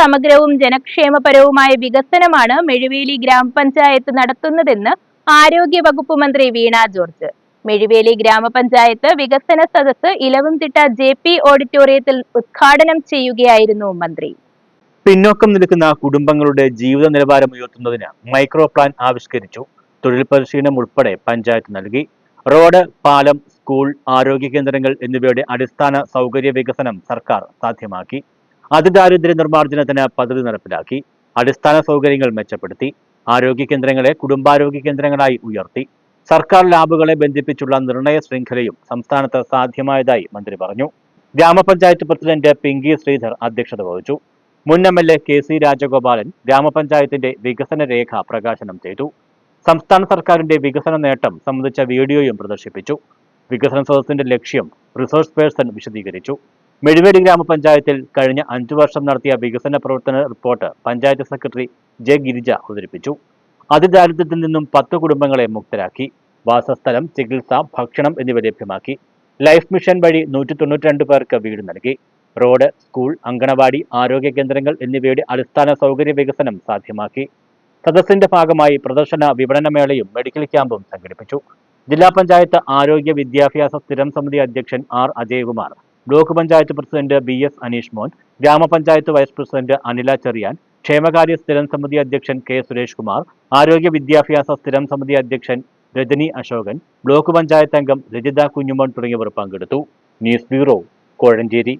സമഗ്രവും ജനക്ഷേമപരവുമായ വികസനമാണ് മെഴുവേലി ഗ്രാമപഞ്ചായത്ത് നടത്തുന്നതെന്ന് ആരോഗ്യ വകുപ്പ് മന്ത്രി വീണ ജോർജ്. മെഴുവേലി ഗ്രാമപഞ്ചായത്ത് വികസന സദസ് ഇലവംതിട്ട ജെ പി ഓഡിറ്റോറിയത്തിൽ ഉദ്ഘാടനം ചെയ്യുകയായിരുന്നു മന്ത്രി. പിന്നോക്കം നിൽക്കുന്ന കുടുംബങ്ങളുടെ ജീവിത നിലവാരം ഉയർത്തുന്നതിന് മൈക്രോ പ്ലാൻ ആവിഷ്കരിച്ചു. തൊഴിൽ പരിശീലനം ഉൾപ്പെടെ പഞ്ചായത്ത് നൽകി. റോഡ് പാലം സ്കൂൾ ആരോഗ്യ കേന്ദ്രങ്ങൾ എന്നിവയുടെ അടിസ്ഥാന സൗകര്യ വികസനം സർക്കാർ സാധ്യമാക്കി. അതിദാരിദ്ര്യ നിർമ്മാർജനത്തിന് പദ്ധതി നടപ്പിലാക്കി. അടിസ്ഥാന സൗകര്യങ്ങൾ മെച്ചപ്പെടുത്തി. ആരോഗ്യ കേന്ദ്രങ്ങളെ കുടുംബാരോഗ്യ കേന്ദ്രങ്ങളായി ഉയർത്തി. സർക്കാർ ലാബുകളെ ബന്ധിപ്പിച്ചുള്ള നിർണയ ശൃംഖലയും സംസ്ഥാനത്ത് സാധ്യമായതായി മന്ത്രി പറഞ്ഞു. ഗ്രാമപഞ്ചായത്ത് പ്രസിഡന്റ് പിങ്കി ശ്രീധർ അധ്യക്ഷത വഹിച്ചു. മുൻ M L A K C Rajagopalan ഗ്രാമപഞ്ചായത്തിന്റെ വികസന രേഖ പ്രകാശനം ചെയ്തു. സംസ്ഥാന സർക്കാരിന്റെ വികസന നേട്ടം സംബന്ധിച്ച വീഡിയോയും പ്രദർശിപ്പിച്ചു. വികസന സദസ്സിന്റെ ലക്ഷ്യം റിസോഴ്സ് പേഴ്സൺ വിശദീകരിച്ചു. മെഴുവേലി ഗ്രാമപഞ്ചായത്തിൽ കഴിഞ്ഞ അഞ്ചു വർഷം നടത്തിയ വികസന പ്രവർത്തന report panchayat secretary J Girija അവതരിപ്പിച്ചു. അതിദാരിദ്ര്യത്തിൽ നിന്നും പത്ത് കുടുംബങ്ങളെ മുക്തരാക്കി. വാസസ്ഥലം ചികിത്സ ഭക്ഷണം എന്നിവ ലഭ്യമാക്കി. ലൈഫ് മിഷൻ വഴി നൂറ്റി തൊണ്ണൂറ്റി പേർക്ക് വീട് നൽകി. റോഡ് സ്കൂൾ അങ്കണവാടി ആരോഗ്യ കേന്ദ്രങ്ങൾ എന്നിവയുടെ അടിസ്ഥാന സൗകര്യ വികസനം സാധ്യമാക്കി. സദസ്സിന്റെ ഭാഗമായി പ്രദർശന വിപണനമേളയും മെഡിക്കൽ ക്യാമ്പും സംഘടിപ്പിച്ചു. ജില്ലാ പഞ്ചായത്ത് ആരോഗ്യ വിദ്യാഭ്യാസ സ്ഥിരം സമിതി അധ്യക്ഷൻ R Ajayakumar block panchayat president B S Aneesh Mon ഗ്രാമപഞ്ചായത്ത് വൈസ് പ്രസിഡന്റ് അനില ചെറിയാൻ ക്ഷേമകാര്യ സ്ഥിരം സമിതി അധ്യക്ഷൻ കെ സുരേഷ് കുമാർ ആരോഗ്യ വിദ്യാഭ്യാസ സ്ഥിരം സമിതി അധ്യക്ഷൻ രജനി അശോകൻ ബ്ലോക്ക് പഞ്ചായത്ത് അംഗം രജിത കുഞ്ഞുമോൻ തുടങ്ങിയവർ പങ്കെടുത്തു. News bureau Kozhencherry.